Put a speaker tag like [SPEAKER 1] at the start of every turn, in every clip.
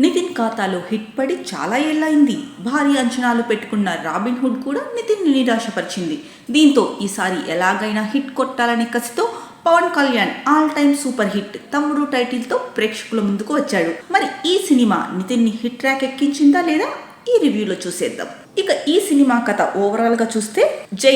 [SPEAKER 1] నితిన్ ఖాతాలో హిట్ పడి చాలా ఏళ్ళైంది భారీ అంచనాలు పెట్టుకున్న రాబిన్ హుడ్ కూడా నితిన్ నిరాశపరిచింది. దీంతో ఈసారి ఎలాగైనా హిట్ కొట్టాలనే కసితో Pawan Kalyan all time super hit Thammudu టైటిల్తో ప్రేక్షకుల ముందుకు వచ్చాడు. మరి ఈ సినిమా నితిన్ని హిట్ ట్రాక్ ఎక్కించిందా లేదా? ఈ రివ్యూలో చూసేద్దాం. ఇక ఈ సినిమా కథ ఓవరాల్గా చూస్తే జై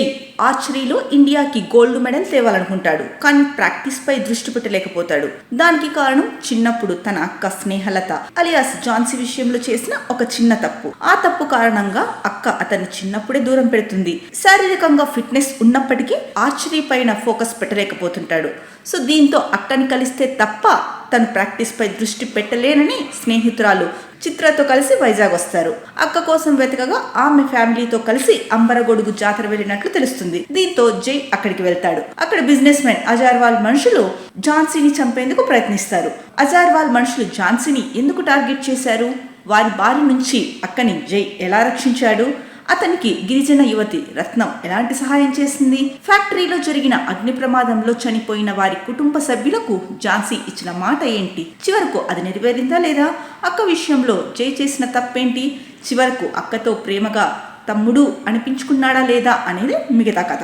[SPEAKER 1] ఆర్చరీలో ఇండియాకి గోల్డ్ మెడల్ తేవాలనుకుంటాడు. కానీ ప్రాక్టీస్ పై దృష్టి పెట్టలేకపోతాడు. దానికి కారణం చిన్నప్పుడు తన అక్క స్నేహలత అలియాస్ జాన్సీ విషయంలో చేసిన ఒక చిన్న తప్పు. ఆ తప్పు కారణంగా అక్క అతన్ని చిన్నప్పుడే దూరం పెడుతుంది. శారీరకంగా ఫిట్నెస్ ఉన్నప్పటికీ ఆర్చరీ పైన ఫోకస్ పెట్టలేకపోతుంటాడు. సో దీంతో అక్కని కలిస్తే తప్ప తను ప్రాక్టీస్ పై దృష్టి పెట్టలేనని స్నేహితురాలు చిత్రతో కలిసి వైజాగ్ వస్తారు. అక్క కోసం వెతకగా ఆమె ఫ్యామిలీతో కలిసి అంబరగొడుగు జాతర వెళ్ళినట్లు తెలుస్తుంది. దీంతో జై అక్కడికి వెళ్తాడు. అక్కడ బిజినెస్ మ్యాన్ అజార్వాల్ మనుషులు ఝాన్సీని చంపేందుకు ప్రయత్నిస్తారు. అజార్వాల్ మనుషులు ఝాన్సీని ఎందుకు టార్గెట్ చేశారు? వారి బారి నుంచి అక్కని జై ఎలా రక్షించాడు? అతనికి గిరిజన యువతి రత్నం ఎలాంటి సహాయం చేసింది? ఫ్యాక్టరీలో జరిగిన అగ్ని ప్రమాదంలో చనిపోయిన వారి కుటుంబ సభ్యులకు ఝాన్సీ ఇచ్చిన మాట ఏంటి? చివరకు అది నెరవేరిందా లేదా? అక్క విషయంలో జై చేసిన తప్పేంటి? చివరకు అక్కతో ప్రేమగా తమ్ముడు అనిపించుకున్నాడా లేదా అనేది మిగతా కథ.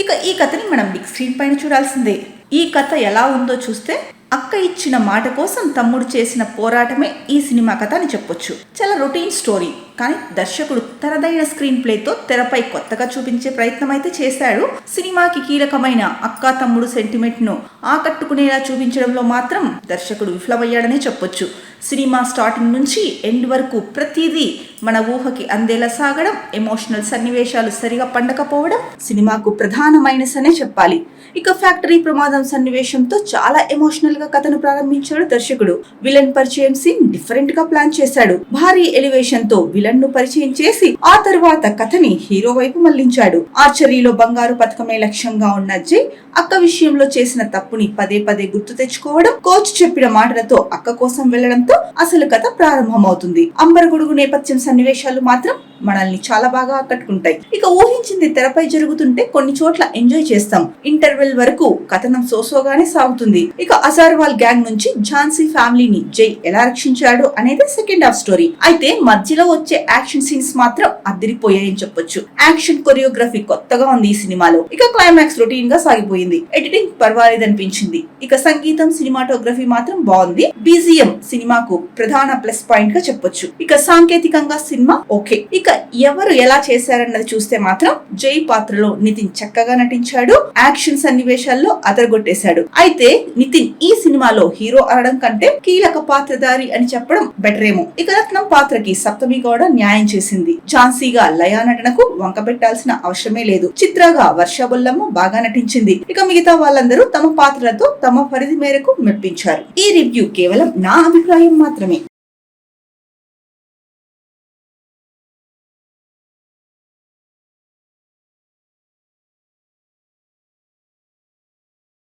[SPEAKER 1] ఇక ఈ కథని మనం బిగ్ స్క్రీన్ పైన చూడాల్సిందే. ఈ కథ ఎలా ఉందో చూస్తే అక్క ఇచ్చిన మాట కోసం తమ్ముడు చేసిన పోరాటమే ఈ సినిమా కథ అని చెప్పొచ్చు. చాలా రొటీన్ స్టోరీ. కానీ దర్శకుడు తనదైన స్క్రీన్ ప్లేతో తెరపై కొత్తగా చూపించే ప్రయత్నం అయితే చేశాడు. సినిమాకి కీలకమైన అక్క తమ్ముడు సెంటిమెంట్ను ఆకట్టుకునేలా చూపించడంలో మాత్రం దర్శకుడు విఫలమయ్యాడనే చెప్పొచ్చు. సినిమా స్టార్టింగ్ నుంచి ఎండ్ వరకు ప్రతిదీ మన ఊహకి అందేలా సాగడం ఎమోషనల్ సన్నివేశాలు సరిగా పండకపోవడం సినిమాకు ప్రధాన మైనస్ అనే చెప్పాలి. ఇక ఫ్యాక్టరీ ప్రమాదం సన్నివేశంతో చాలా ఎమోషనల్గా కథను ప్రారంభించాడు దర్శకుడు. విలన్ పరిచయం సీన్ డిఫరెంట్గా ప్లాన్ చేశాడు. భారీ ఎలివేషన్తో విలన్ ను పరిచయం చేసి ఆ తర్వాత కథని హీరో వైపు మళ్ళించాడు. ఆర్చరీలో బంగారు పథకమే లక్ష్యంగా ఉన్న జై అక్క విషయంలో చేసిన తప్పుని పదే పదే గుర్తు తెచ్చుకోవడం కోచ్ చెప్పిన మాటలతో అక్క కోసం వెళ్ళడంతో అసలు కథ ప్రారంభమవుతుంది. అంబరగొడుగు నేపథ్యం సన్నివేశాలు మాత్రం మనల్ని చాలా బాగా ఆకట్టుకుంటాయి. ఇక ఊహించింది తెరపై జరుగుతుంటే కొన్ని చోట్ల ఎంజాయ్ చేస్తాం. ఇంటర్వెల్ వరకు కథనం సోసోగానే సాగుతుంది. ఇక అజార్వాల్ గ్యాంగ్ నుంచి ఝాన్సీ ఫ్యామిలీని జై ఎలా రక్షించాడు అనేది సెకండ్ హాఫ్ స్టోరీ. అయితే మధ్యలో వచ్చే యాక్షన్ సీన్స్ మాత్రం అదిరిపోయాయని చెప్పొచ్చు. యాక్షన్ కొరియోగ్రఫీ కొత్తగా ఉంది ఈ సినిమాలో. ఇక క్లైమాక్స్ రొటీన్గా సాగిపోయింది. ఎడిటింగ్ పర్వాలేదనిపించింది. ఇక సంగీతం సినిమాటోగ్రఫీ మాత్రం బాగుంది. బీజిఎం సినిమాకు ప్రధాన ప్లస్ పాయింట్గా చెప్పొచ్చు. ఇక సాంకేతికంగా సినిమా ఓకే. ఇక ఇక ఎవరు ఎలా చేశారన్నది చూస్తే మాత్రం జై పాత్రలో నితిన్ చక్కగా నటించాడు. యాక్షన్ సన్నివేశాల్లో అదరగొట్టేశాడు. అయితే నితిన్ ఈ సినిమాలో హీరో అనడం కంటే కీలక పాత్రధారి అని చెప్పడం బెటర్ ఏమో. ఇక రత్నం పాత్రకి సప్తమి గౌడ న్యాయం చేసింది. ఝాన్సీగా లయా నటనకు వంక పెట్టాల్సిన అవసరమే లేదు. చిత్రగా వర్ష బొల్లమ్మ బాగా నటించింది. ఇక మిగతా వాళ్ళందరూ తమ పాత్రలతో తమ పరిధి మేరకు మెప్పించారు. ఈ రివ్యూ కేవలం నా అభిప్రాయం మాత్రమే.